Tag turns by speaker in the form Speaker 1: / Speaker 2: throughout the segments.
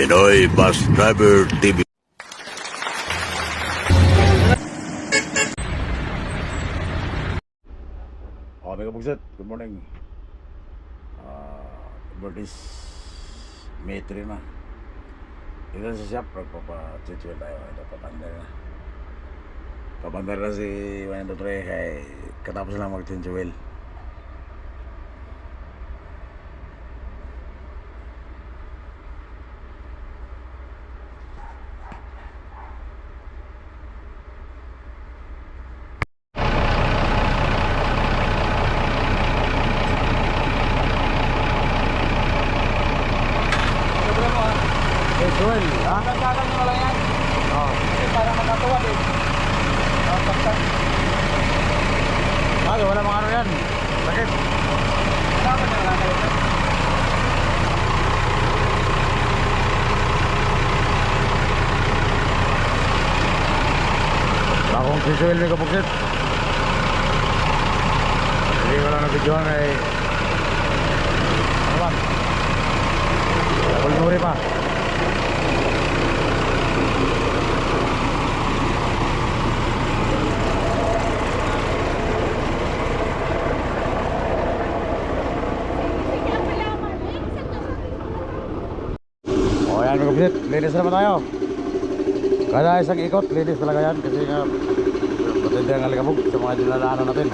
Speaker 1: Pinoy Bus Driver TV.
Speaker 2: Oh, Mega Bugset, good morning. Uh, birthdays May 3 na. Dito sa shop, magpapa-chichil tayo. Ito, papandar na. Papandar na si Wayne Dotre kay katapos lang mag-chinchuel. Joel, ha?
Speaker 3: Nagkakan nyo lang yan.
Speaker 2: Oh.
Speaker 3: Kasi para makatuwad eh. Ah, baksak.
Speaker 2: Ano, wala mga ano yan. Sakit.
Speaker 3: Kailangan nyo lang kayo.
Speaker 2: Wala akong chinchuel, Mega Bugset. Hindi ko lang na-videoan ay... Ano ba? Double nuri pa. Kapatid, linis naman tayo. Kada isang ikot, linis talaga yan kasi nga matindi ang alikabog sa mga dinadaanan natin.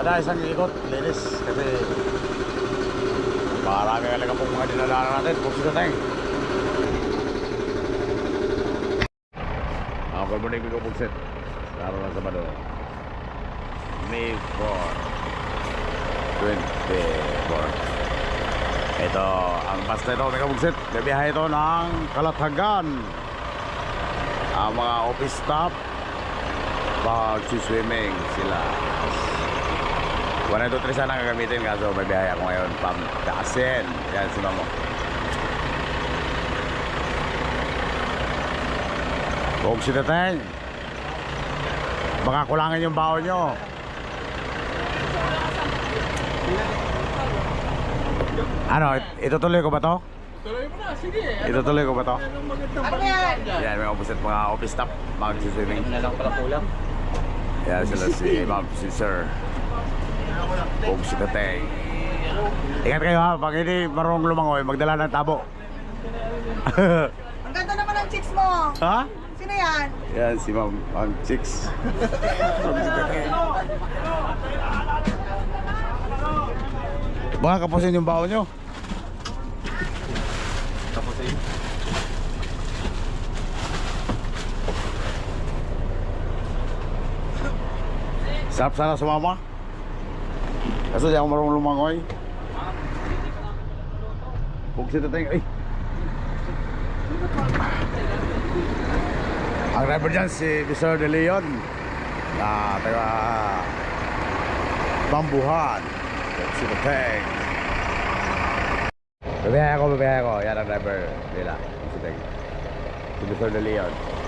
Speaker 2: Kada isang ikot, linis. Kasi marami talaga pong mga dinadaanan natin. Kung sila tayo. Ang good morning, Bigo Bugset. Araw ng Sabado. May 4, 24. Ito, ang bus na ito, Bugset. Bibiyahe ito ng Kalatagan. ang mga office staff pag swimming sila 1, 2, 3 sana gagamitin kaso may biyahe ako ngayon pang Daasin yan si Mamo Huwag si Tateng baka kulangin yung baon nyo ano itutuloy ko ba to?
Speaker 3: Tuloy mo na, sige.
Speaker 2: itutuloy ko ba to? Yan, may opposite mga office staff, mga swimming.
Speaker 3: na lang pala kulang.
Speaker 2: Yan sila si Ma'am, si Sir. Kung si Tatay. Ingat kayo ha, pag hindi marunong lumangoy, magdala ng tabo.
Speaker 4: Ang ganda naman ng chicks mo.
Speaker 2: ha?
Speaker 4: Sino yan?
Speaker 2: Yan, si Ma'am, ang chicks. Kung si. Baka kapusin yung baon nyo.
Speaker 3: Tapos eh.
Speaker 2: Sarap sana sumama. Kasi di ako marunong lumangoy. Huwag si tatay. Ay! Ang driver dyan si Mr. De Leon. Na taga Bambuhan. Huwag si tatay. Babihay ako, babihay ako. Yan ang driver nila. Si Tatay. Si Mr. De Leon.